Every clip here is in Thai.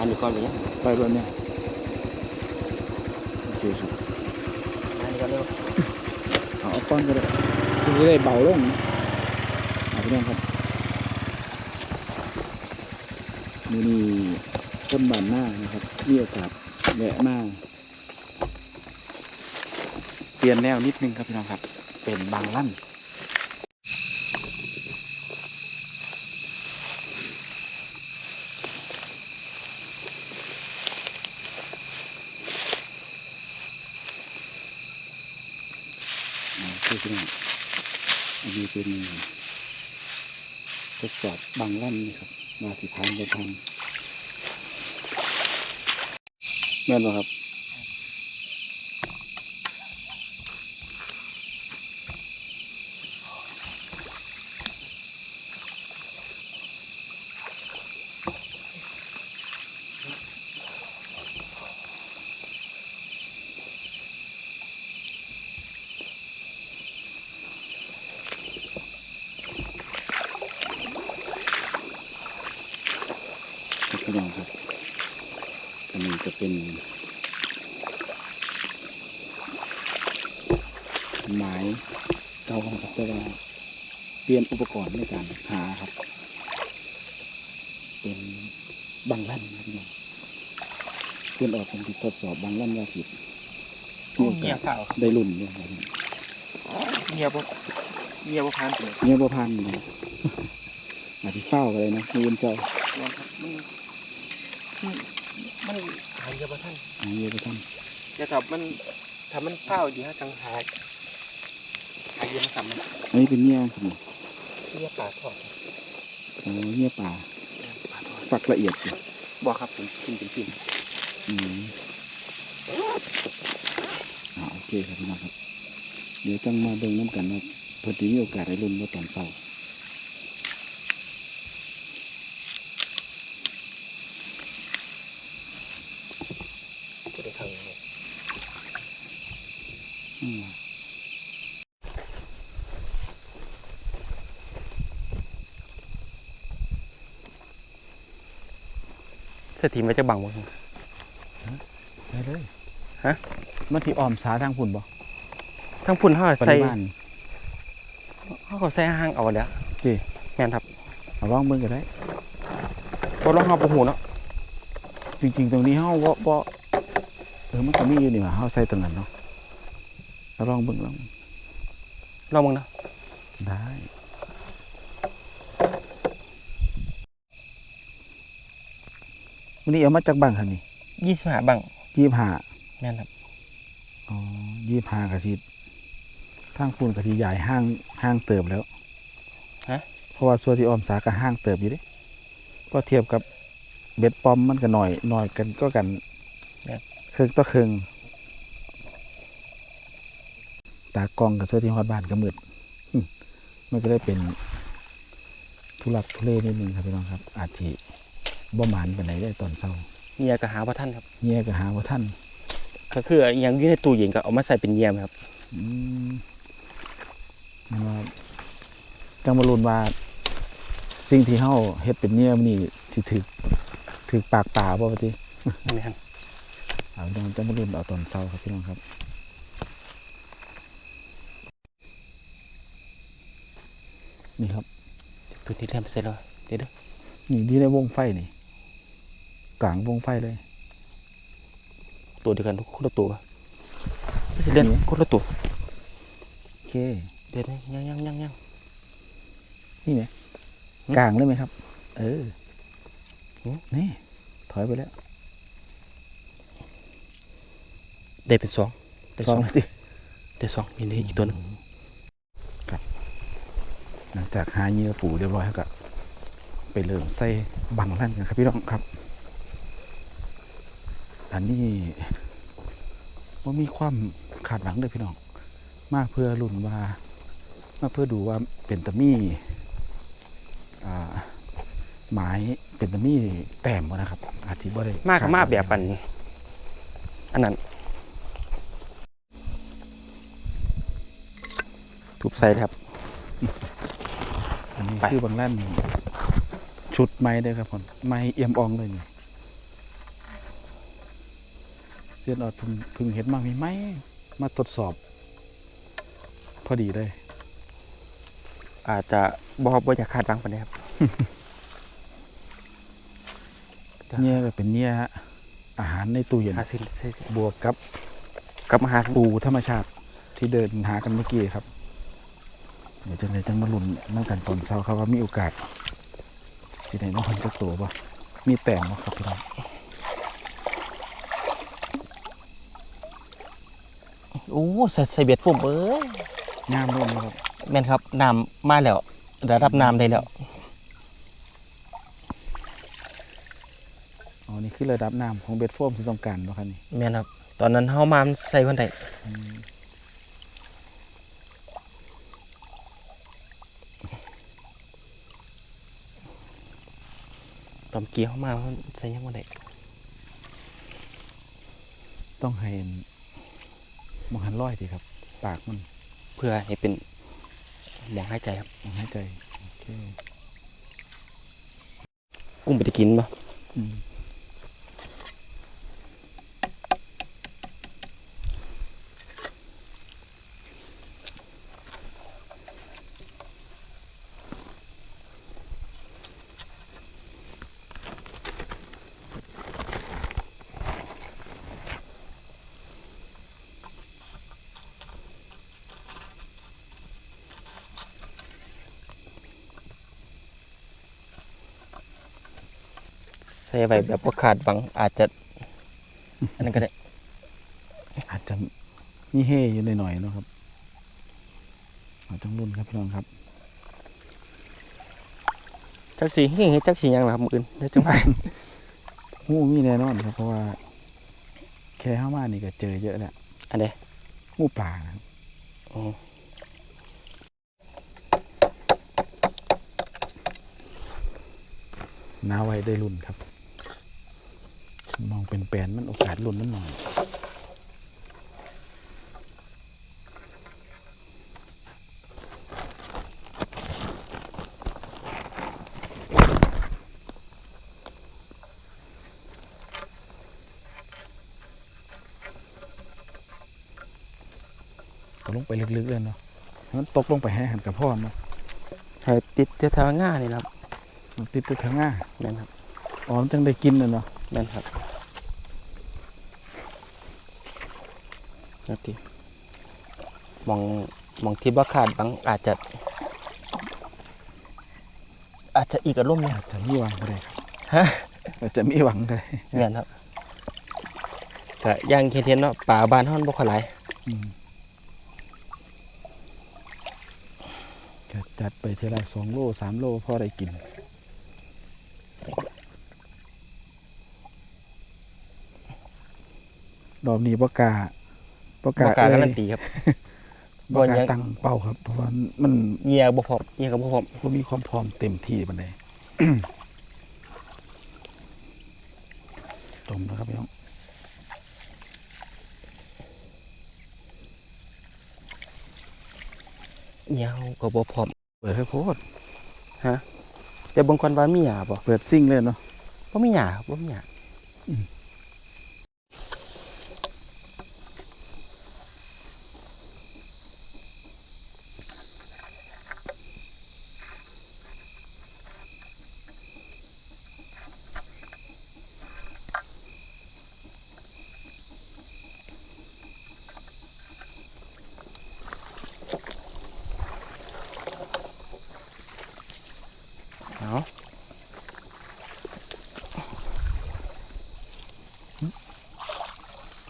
อันนี้ก่อนไปยังไปรถเนี่ยโอเคครับอันนี้ก่อนเร็วเอาเอาก้อนก็ได้จะได้เบาลงนะเอาไปน้องครับมือนี้ต้นบานหน้านะครับ มีโอกาสแวะมาเปลี่ยนแนวนิดนึงครับพี่น้องครับ เป็นบางลั่น อ่าคือพี่น้องอันนี้เป็นทดสอ บางล่นนี่ครับ มาที่ทานไปทางแม่นบ่ครับพี่น้องครับ อันนี้จะเป็นไม้เก่าของครับแต่ว่าเปลี่ยนอุปกรณ์ในการหาครับ เป็นบางลั่นครับพี่น้องเพื่อนออกเป็นที่ทดสอบบางลั่นว่าผิดมีโอเงียกาบสเปล่าได้รุ่นเนี่ยครับเงียบบ่เงียบบ่พันเลยเนี่ยบ่พันเลยอาจจะเฝ้ากันเลยนะมีเงินเจ้ามันมันมันหายเงียบบ่ทันหาเยอะไปท่านจะถ้ามันถ้ามันเฝ้าอยู่ฮะจังหายหายเงียบมาสั่มมันอันนี้เป็นเงี้ยครับนี่ เงียบป่าทอดอ๋อเงี้ยป่าป่าทอดฝักละเอียดสิบอกครับผมกินเป็นกินอืมอ่าโอเคครับพี่น้องครับ เดี๋ยวจังมาเบิ่งน้ำกันว่าพอดีมีโอกาสได้รุ่นเมื่อตอนเช้า ก็ได้ทางนี้ อืม สถีมันจะบังบ่ได้เลยฮะมันที่ออมสาทางพุ่นบ่ทั้งพุ่นเขาปใส่ริมาณเขาก็ใส่ห้างเอาเดี๋ยวจีแม่นครับเอาลองเบิ่งก็ได้บ่ลองเฮาบ่ฮู้เนาะจริงๆ ตรงนี้เฮาบ่บ่เออมันก็มีอยู่นี่หว่าเฮาใส่ตรงนั้นเนาะเอาลองเบิ่งลองลองมึงเนาะได้ วันนี้เอามาจากบ้านคันนี้25บังยี่ห้าแม่นครับอ๋อยี่ห้ากะสิทางคุณกะสิใหญ่ห้างห้างเติบแล้วฮะเพราะว่าส่วนที่ออมสาก็ห้างเติบอยู่เดิก็เทียบกับเบ็ดปอมมันก็หน่อยหน่อยกันก็กันเครื่องต่อเครื่องตากล้องกับส่วนที่ฮอดบ้านก็มืดอืมมันก็ได้เป็นทุลักทุเลนิดนึงครับพี่น้องครับ อาจจะ บ่หมานไปไหนได้ตอนเช้าเงียก็หาบ่ทันครับเงี้ยก็หาว่าท่านก็คืออหยังอยู่ในตู้เย็นก็เอามาใส่เป็นเงียมครับอืมว่าจังมารุนว่า สิ่งที่เฮาเฮ็ดเป็นเนี่ยมันนี่สิถึกถึกปากป่าบ่ว่าติแม่นเอาพี่น้องจังมารุนเอาตอนเช้าครับพี่น้องครับ นี่ครับ ตัวนี้เริ่มไปใส่แล้วเดี๋ยวเด้อนี่ที่ในวงไฟนี่ กลางวงไฟเลย ตัวเดียวกันทุกคนละตัวเล่นคนละตัวโอเคเดี๋ยวๆยังยังยังยังนี่ไหมหืมกลางเลยไหมครับ เออหืมนี่ถอยไปแล้ว ได้เป็นสองได้สสอองงนาทีได้สองนี่นี่อีกตัวหนึงหลังจากหาเหยื่อปูเรียบร้อยแล้วก็ไปเริ่มใส่บังลั่นกันครับพี่น้องครับ อันนี้ว่ามีความขาดหวังเลยพี่น้อง มาเพื่อรุ่นว่า มาเพื่อดูว่าเป็นตะมี่อ่าหมายเป็นตะมี่แต้มบ่นะครับ อาจจะบ่ได้มากกับมาแบบอันอันนั้นถูกใส่เลยครับ อันนี้ไปคือบางลั่นชุดไม้เด้อครับผมไม้เอี่ยมอ่องเลยนี่ เซียนออดเพิ่งเพิ่งเห็นมามีไหมมาทดสอบ พอดีเลย อาจจะบอบอยากคาดหวังปานใดครับจ้ะเนี่ยก็เป็นเนี่ยอาหารในตู้เย็นหาซื้อใช่บวกกับๆกับอาหารปูธรรมชาติที่เดินหากันเมื่อกี้ครับ เดี๋ยวจังเลยจังมาลุ้นน้องกันตอนเช้าครับว่ามีโอกาสที่ไหนน้องคนจะตัวป่ะมีแต้มบ่ครับพี่น้อง โอ้ใส่ใส่เบ็ดฟุ่มเอ้ยงามเลยนะครับแม่นครับน้ำมาแล้วระดับน้ำได้แล้วอ๋อนี่คือระดับน้ำของเบ็ดโฟมที่ต้องการเนาะครับนี่แม่นครับ ตอนนั้นเฮามาใส่คนใดตอมเกียวมาเฮาใส่ยังบ่ได้ต้องให้ มองหันร้อยดีครับ ปากมันเพื่อให้เป็นหมองหายใจครับมองหายใจโอเคกุ้งไปได้กินบ่อืม ใส่ไว้แบบบ่ขาดหวังอาจจะ อันนั้นก็ได้ อาจจะมีเฮ่อยู่หน่อยๆเนาะครับเราต้องรุ่นครับพี่น้องครับ จักสีเฮงเฮ็ดจักสีหยังล่ะครับมื้ออื่นเดี๋ยวจังไปงูมีแน่นอนครับเพราะว่า แค่เข้ามานี่ก็เจอเยอะแล้วอันใดงูปลานะครับอ๋อน้าไว้ได้รุ่นครับ มองเป็นแปลนมันโอกาสรุ่นมันหน่อยก็ลงไปลึกๆเลยเนาะให้มันตกลงไปให้หันกับพ่อเนาะให้ติดเจ้าทางง่านี่ล่ะครับมันติดตัวข้างหน้าแม่นครับอ๋อมันจังได้กินเลยเนาะ แม่นครับนาทีมองมองที่บ่ขาดหวังอาจจะ อาจจะอีกอารมณ์หนึงอาจจะมีหวังก็ได้ครับฮะอาจจะมีหวังก็ได้แม่นครับก็อย่างเห็นๆเนาะป่าบ้านเฮามันบ่ค่อยหลายอืมก็จัดไปเท่าไรสองโลสามโลพอได้กิน ดอกนี้ปากาปากาบ่กล้าเอ้การันยตีครับปากาบ่ยังตั้งเป้าครับ เพราะว่ามันเหยียบ่พร้อมเหยียก็บ่พร้อมก็มีความพร้อมเต็มที่บันไดจมนะครับพี่น้องเหยียก็บ่พร้อมเปิดให้โพดแต่บางคนว่ามีหญ้าบ่เปิดซิ่งเลยเนาะบ่มีหญ้าครับบ่มีหญ้าอืมเอา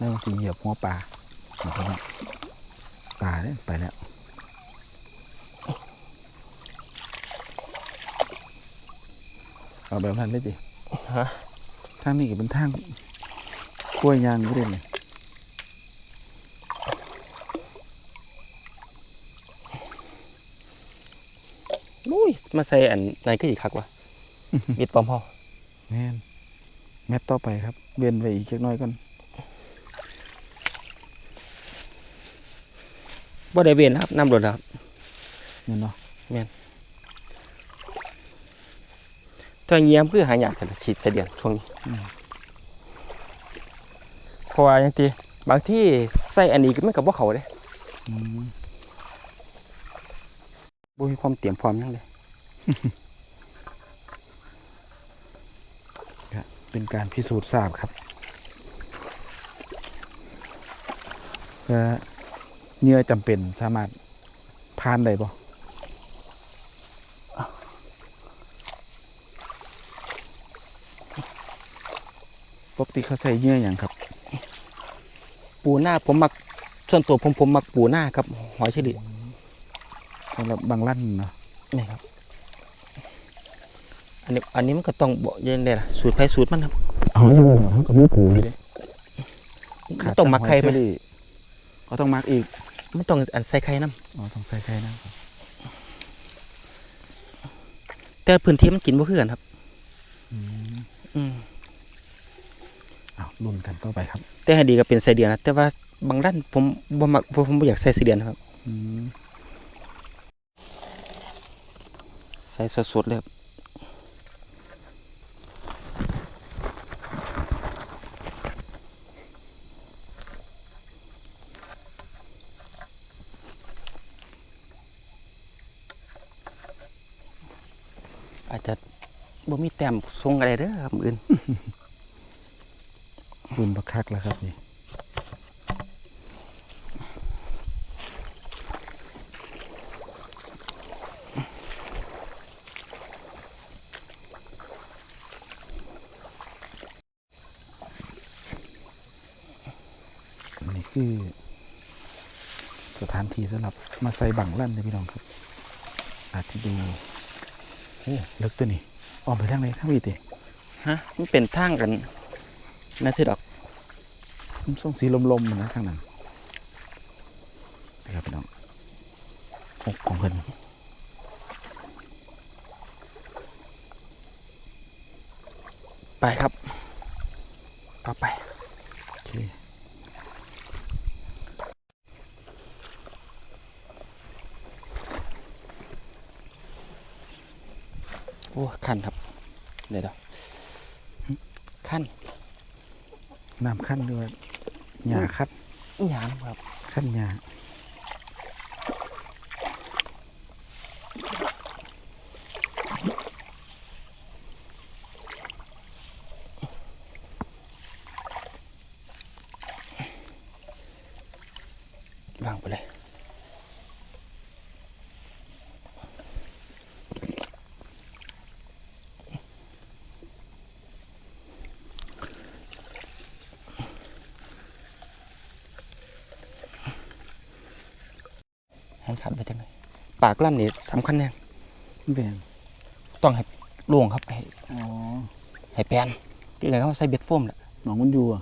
แล้วมันจะเหยียบหัวปลานะครับพี่น้องปลาเนี่ยไปแล้วเอาแบบนั้นเลยดิฮะทางนี้ก็เป็นทางกล้วยยางก็ได้เลยอุ้ย มาใส่อันไหนคืออีกคักวะมิดปอมพ่อแม่นแมตต่อไปครับ เวียนไปอีกเล็กน้อยก่อน บ่ได้เวียนนะครับน้ำรดครับเนี่ยเนาะถ้าเยี่ยมคือหายากแต่ละฉีดใส่เดือนช่วงนี้เพราะว่าอย่างที่บางที่ใส่อันนี้ก็มันก็บ่เข้าเด้อืมบ่มีความเตรียมพร้อมหยังเลยก็เป็นการพิสูจน์ทราบครับก็ เหงื่อจำเป็นสามารถผ่านได้บ่ปกติเขาใส่เหงื่ออย่างครับ ปูหน้าผมมักส่วนตัวผมผมมักปูหน้าครับหอยเฉลี่ยสำหรับบางลั่นเนาะนี่ครับ อันนี้อันนี้มันก็ต้องบอกยังไงล่ะสูตรไผสูตรมันครับเอาอยู่เขากับมือปูเลยมันต้องมักไข่ไหมเขาต้องมักอีก มันต้องอันใส่ไข่นํอ๋อต้องใส่ไข่นะครับแต่พื้นที่มันกินบ่คือกันครับอืมอืมเอาลุ้นกันต่อไปครับ แต่ให้ดีก็เป็นไส้เดือนนะแต่ว่าบางด้านผมบ่มักผมบ่อยากใส่ไส้เดือนนะครับอืมใส่สดๆเลยครับอาจจะบ่ มีแต้มทรงอะไรเด้อครับอื่นลุ้นบักคักแล้วครับนี่นี่คือสถานที่สำหรับมาใส่บังลั่นเลยพี่น้องครับ อาจจะดูโอ้เลิกตัวนี้ ออกไปทางไหนทางนี้ติฮะ มันเป็นทางกันนั่นสิดอกมันส่งสีลมๆนะทางนั้นไปครับพี่น้องอกของเพิ่นไปครับ ต่อไป โอเค โอ้ขั้นครับเดี๋ยวเดี๋ยวขั้นน้ำขั้นด้วยหญ้าคัดอีหยังครับ ขั้นหญ้าวางไปเลย แห้งขัดไปจังเลย ปากล่ำนี่สำคัญแน่แบ่งต้องให้ล่วงครับให้อ๋อให้แปนที่ไหนเขาใส่เบ็ดโฟมแหละหนองมันอยู่อะ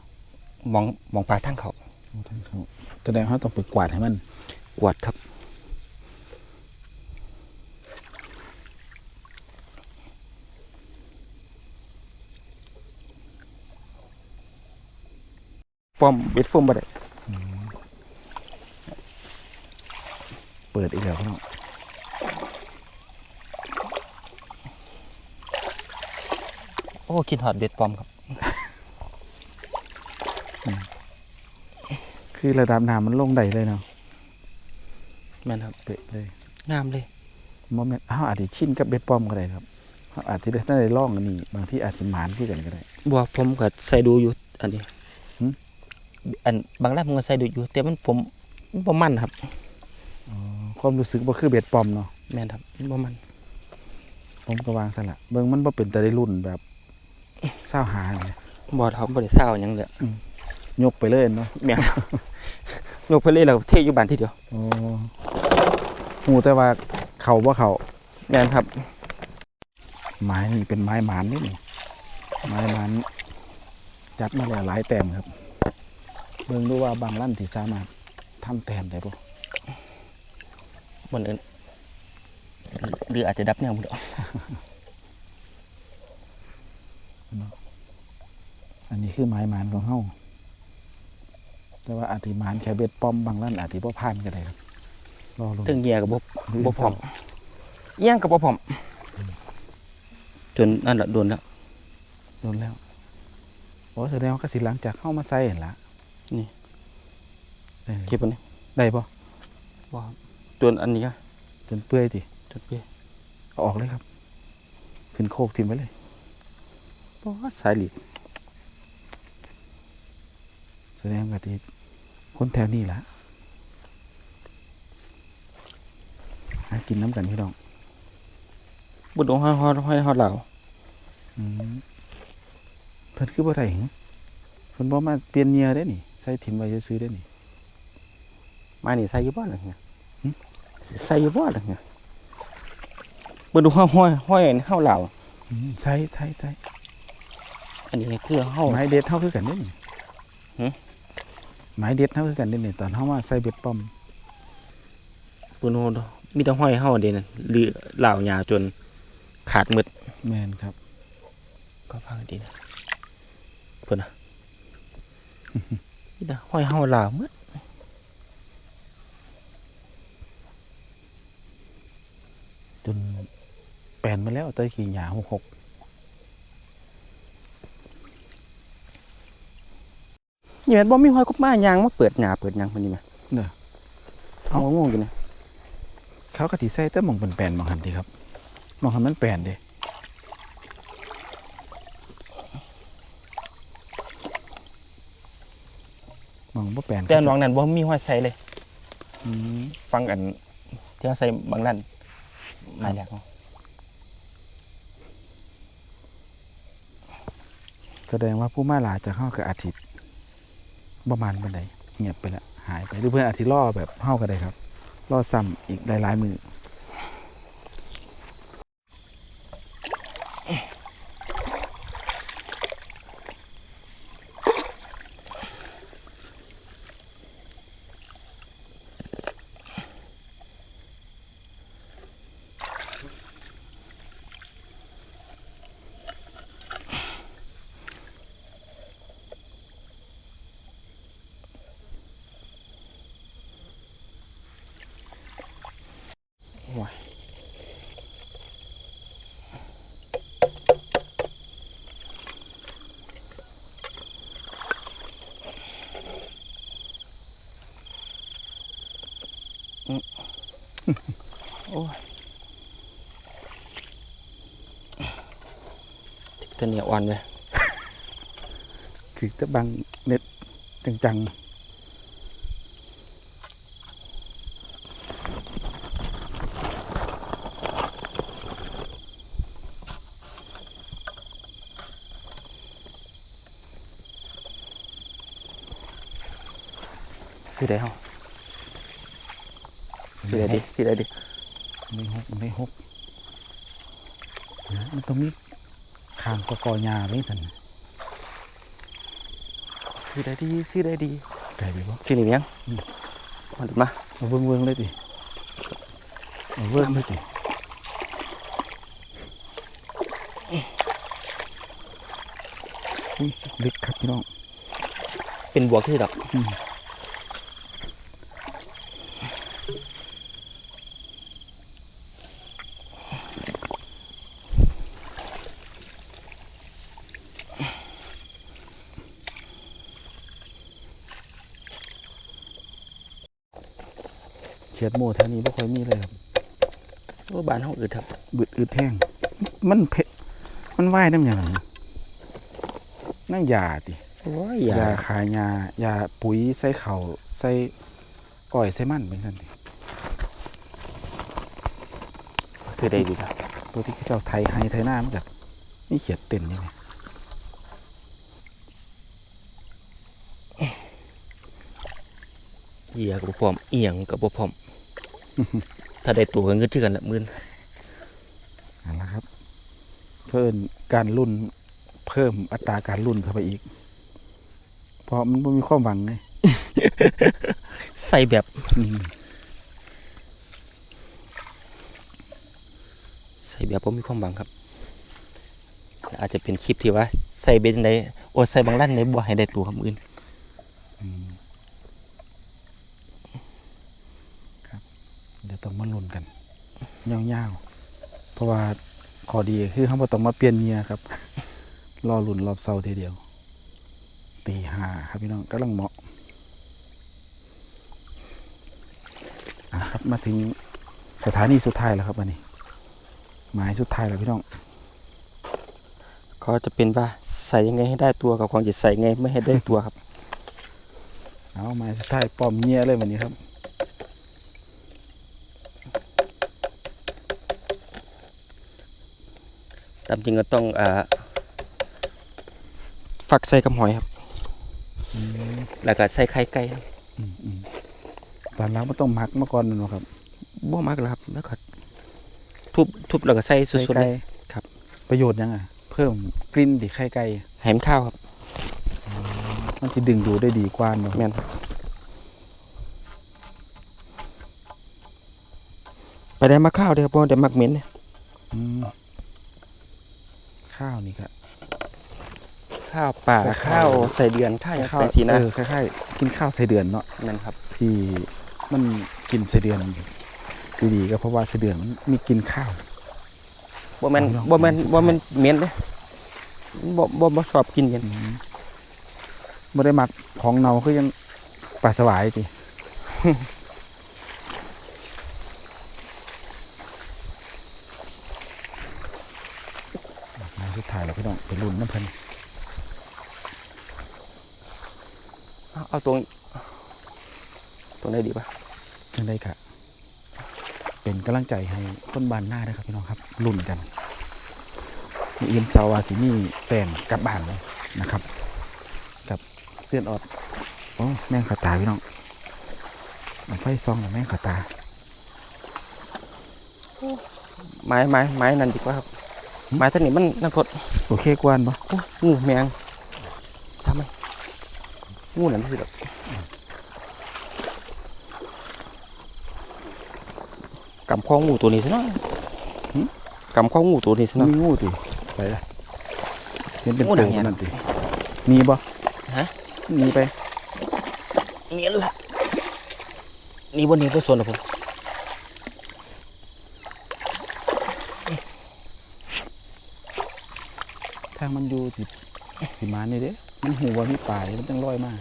มองมองปลายทางเขาโอ้ท่านเขาแสดงว่าต้องไปกวาดให้มัน กวาดครับป้อมเบ็ดโฟมบ่ได้เปิดอีกแล้วพี่น้อง อ้คิดหอดเบ็ดปลอมครับ คือระดับน้ำมันลงได้เลยเนาะแม่นครับเป๊ะเลยงามเลยโมเมนต์เขาอาจจะชินกับเบ็ดปลอมก็ได้ครับเขาอาจจะได้ได้ล่องอันนี้บางที่อาจจะหมานที่กันก็ได้ บัวผมก็ใส่ดูอยู่อันนี้หึ อันบางแรกผมก็ใส่ดูอยู่แต่มันผมมันบ่มันครับความรู้สึกว่าคือเบ็ดปลอมเนาะแม่นครับมันบ่มันผมก็วางสละเบิ่งมันบ่เป็นแต่ได้รุ่นแบบ เศร้าหาเลยบ่เขาบ่ได้เศร้าหยังเลยยกไปเลยเนาะแม่นครับยกไปเลยแล้วเทอยู่บ้านทีเดียวโอ้หูแต่ว่าเขาว่าเขาแม่นครับไม้นี่เป็นไม้หมานนี่นี่ไม้หมานจัดมาแล้วหลายแต้มครับเบิ่งดูว่าบางลั่นที่สามารถทำแต้มได้บ่บนอื่นหรืออาจจะดับแนวบ่ได้อันนี้ คือไม้หมานของเฮาแต่ว่าอาจสิหมานแค่เบ็ดป้อมบางลั่นอาจสิบ่ผ่านก็ได้ครับรอลงถึงเหียกับบ่หรือบ่พร้อมเอียงกับบ่พร้อมจนนั่นละโดนแล้วโดนแล้วโอ้แสดงว่าก็สิหลังจากเข้ามาใส่เห็นละนี่เออเก็บมันนี่ได้ปะว่าตัวอันนี้ก็จนเปื่อยติจดเปี้ยเอาออกเลยครับ ขึ้นโคกทิ้งไว้เลยเพราะว่าสายหลีด แสดงว่าที่คนแถวนี้ละหากินน้ำกันพี่น้องบุดงห้อยห้อยห้อยห้อยเหล่าอืมเพิ่นคือบ่ได้หึเพิ่นบ่มาเปลี่ยนเหยียได้นี่ใส่ถิ่มไว้ซื้อๆได้นี่มานี่ใส่อยี่บ้านหรือไงหึใส่อยี่บ้านหรือไงบุดงห้อยห้อยห้อยห้อยเหล่าอืมใส่ใส่ใส่อันนี้คือห้อยไม้เด็ดเฮาคือกันเด้นี่หึ ไม้เด็ดเฮาคือกันเด้นี่ตอนเฮามาใส่เบ็ดป้อมบุดงมีแต่ห้อยห้อยเด่นหรือเหล่าหยาจนขาดหมดแม่นครับ ก็ฟังดีนะเพื่อนนะมีแต่ห้อยห้อยเหล่าหมดจนแปลนมาแล้วเตยขี่หยาหกหก นี่แม่นบ่มีห้อยกบมายางมาเปิดหยาเปิดหยังมันนี่ไหมเด้อเอางงอยู่นะเขาก็สิใส่แต่หมองเป็นแปลนหมองหันติครับหมองหันมันแปลนเด้หมองบ่แปลนแต่น้องนั้นบ่มีห้อยใส่เลย อืมฟังกันที่เขาใส่บางนั่นหายแล้วแสดงว่าผู้มาหลายจากเฮากับอาทิตย์ ประมาณบันไดเงียบไปละหายไปหรือเพื่อนอาทิล่อแบบเท่ากันเลยครับล่อซ้ำอีกหลายๆมือ ตัวเหนียวอ่อนไปถึงจะบังเน็ตจังซื้อได้ เหรอซื้อได้ดิซื้อได้ดิๆไม่หกไม่หกนะมันต้องมีคางกกอยาไว้สันซื้อได้ดีซื้อได้ดีไก่ดีบ่ซื้อหรือยังอืมมาดูมาเอาเบิ่งเบิ่งเลยดิเอาเบิ่งเลยดิอุ้ยเล็กครับพี่น้องเป็นบวกที่ดอก ดหมูแถวนี้ไม่ค่อยมีเลยครับโอ้บ้านห้องอื่นครับบึดอึดแห้งมันเผ็ดมันว่ายน้ำอย่างนั้นนั่งยาติโอ้ยอย่ายาขายยายาปุ๋ยใส่เข่าวใส่อ้อยใส่มันเป็นกันติซื้อได้ดีครับตัวที่เขาเจ้าไทยไฮไทยหน้ามันแบบนี่เขียดเต็นนี่ไงเหยียกับพร้อมเอียงกับบ่พร้อม ถ้าได้ตัวกันก็ชื่อกันละหมื่นนั่นแหละครับ เพิ่มการรุ่นเพิ่มอัตราการรุ่นเข้าไปอีก เพราะมันบ่มีความหวังไงใส่แบบอืมใส่แบบผมมีความหวังครับ อาจจะเป็นคลิปที่ว่า ใส่เบนในโอ้ใส่บางลั่นในบ่ให้ได้ตัวคำอื่น ต้องมาลุ้นกันยาวๆเพราะว่าขอดีคือเขาต้องมาเปลี่ยนเงียครับ รอหลุนรอบเสาร์ทีเดียว ตีห้าครับพี่น้องกำลังเหมาะครับมาถึงสถานีสุดท้ายแล้วครับวันนี้ หมายสุดท้ายแล้วพี่น้องก็จะเป็นว่าใส่ยังไงให้ได้ตัวกับความจิตใส่ไงไม่ให้ได้ตัวครับ เอาหมายสุดท้ายป้อมเงียเลยวันนี้ครับ ตามจริงก็ต้องอ่าฝักใส่กับหอยครับ แล้วก็ใส่ไข่ไก่อืมอืมตอนแล้วมันต้องหมักมาก่อนนั่นบ่ครับบ่มากแล้วครับ แล้วก็ทุบทุบแล้วก็ใส่สไข่ดๆเลไก่ยครับ ประโยชน์ยังไงเพิ่มกลิ่นดิไข่ไก่แหมข้าวครับ มันจะดึงดูดได้ดีกว่าเนาะแม่นครับไปได้มาข้าวเด้อครับบ่ได้มักเหม็นเนี่ยอืม ข้าวนี่ครับข้าวป่าข้าข้าววใส่เดือนข้าวข้าวสีนะเออคล้ายๆกินข้าวใส่เดือนเนาะนั่นครับ ที่มันกินไส้เดือนดีๆก็เพราะว่าไส้เดือนมันมีกินข้าวบ่แม่นเอาลองบ่แม่นสุดท้ายบ่แม่นเหม็นเด้บ่บ่บ่ชอบกินเหม็นไม่ได้หมักของเนาคือยังปลาสวายติ มาสุดท้ายแล้วพี่ น้องไปรุ่นน้ำเพันเอาเอาตรงตรงไหนดีป่ะจังได้ค่ะเป็นกำลังใจให้คนบ้านหน้าด้วยครับพี่น้องครับรุ่นกันมีเอียนเซาวาสิมีแปลงกลับบ้านเลยนะครับ กับเสื้อนออดโอ้แม่งขาตาพี่น้องเอาไฟซองกับแม่งขาตาไม้ไม้ไม้นั่นดีกว่าครับ หืมไม้ท่านนี้มันนั่นพดโอเคกวนปะโอ้งูแมงทำมันงูนั่นสิแบบกำข้องูตัวนี้ซะหน่อยกำข้องูตัวนี้ซะหน่อยมีงูติไปละเห็นเป็นงูตัดัวงเนี่ยนั่นติมีบ่ฮะมีไปเนียนละนี่บนนี้ตัวส่วนนะผม ทางมันอยู่สิสิมานี่เด้มันหูว่ามีปลายมันต้องลอยมา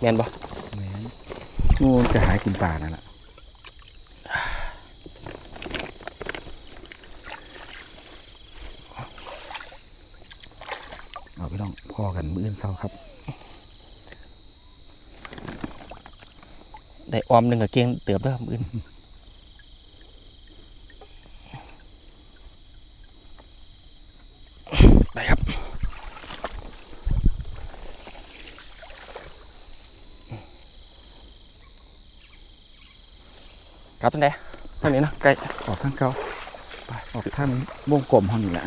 แมนบ่แหมนงูมันจะหากินปลานั่นแหละเอาพี่น้องพอกันมื้ออื่นเช้าครับ ได้ออมหนึ่งกับเกียงเติบเด้อมื้ออื่นไปครับ เอาตั้งแต่ทางนี้นะไกลออกทางเก่าไปออกทางวงกลมห้องนี่แหละ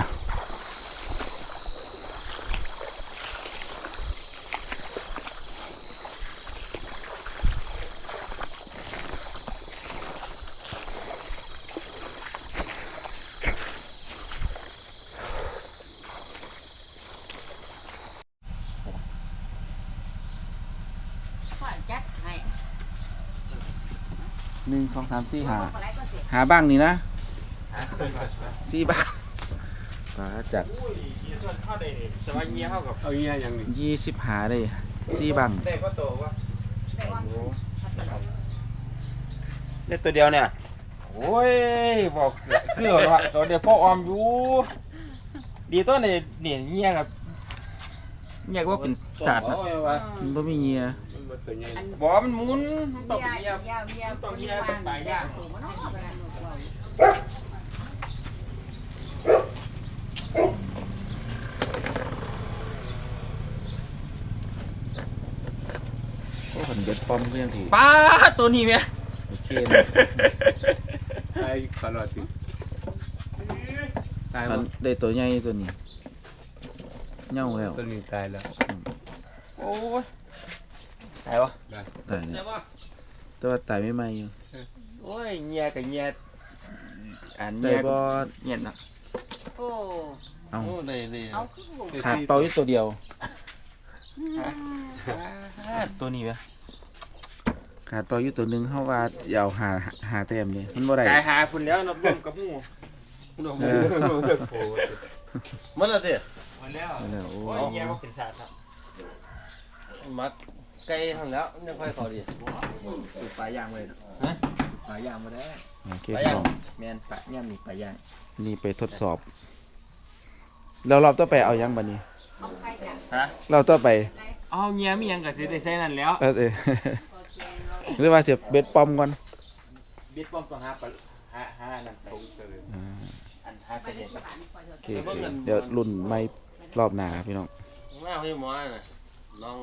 ขอจัดให้ หนึ่ง สองสามสี่หาอะไรก็เสร็จหาบ้างนี่นะสี่บ้างปลาจากแต่ว่าเงี้ยเท่ากับเอาเงี้ยอย่างนี้ยี่สิบหาได้สี่บ้างได้ก็โตวะแต่ว่าได้ตัวเดียวเนี่ยโอ้ยบอกคือว่าตัวเดียวพ่อออมอยู่ดีตัวนี้เนี่ยเงี้ยครับเงี้ยก็ว่าเป็นศาสตร์โอ้นะยวะมันบ่มีเงียมัน บ่ตัวใหญ่บอกมันหมุนมันต้องเมีเงี้ยยยาวเมียต้องเมียต้องตายยากถูกมั้งเนาะเวลาหนูบอกโอ้ผมเด็ดปอมเรื่องที่ป้าตัวนี้ไหมโอเคไอ้ปลาหลอดสิตายมับ่นได้ตัวใหญ่ตัวนี้เน่าแล้วตัวนี้ตายแล้ว โอ้ย ตายวะตายเนี่ยแต่ว่าตายไม่ไหมอยู่โอ้ยเงี้ยกับเงี้ยอันได้เงี้ยบ่เงี้ยนะโอ้เอาโอ้เลยเลยเอาคือขาดเป่าอยู่ตัวเดียวป้าตัวนี้ไหมขาดเป่าอยู่ตัวหนึงเฮาว่าสิเอาหาหาแต้มนี่มันบ่ได้ กายหาคุณแล้วนับรวมกับหมูเออ โอ้มันละสิมาแล้วเอาแล้วโอ้โอ้ยเงี้ยว่าเป็นศาสตร์ครับมัด ไกลหังแล้วยังค่อยเขาดีสูบปลาย่างเลยเนาะฮะสูบปลาย่างมาได้โอเคพี่น้องแมนปลาย่างมีปลาย่างนี่ไปทดสอบ แล้วรอบต่อไปเอายังบัดนี้เอาใครจ้ะฮะเราต่อไปเอาเงียมีหยังกับสิได้ใส่นั่นแล้วเออเออพอแจงเราหรือว่าเสียบเบ็ดปอมก่อนบิดป้อมต้องหาปลาหาหานั่นไปอ่าอันหาไปเสด็เล่จนบ้านคอยเถโออะเคโอเคเดี๋ยวรุ่นไม่รอบหน้าครับพี่น้องหน้าพี่หมอน่ะน้อง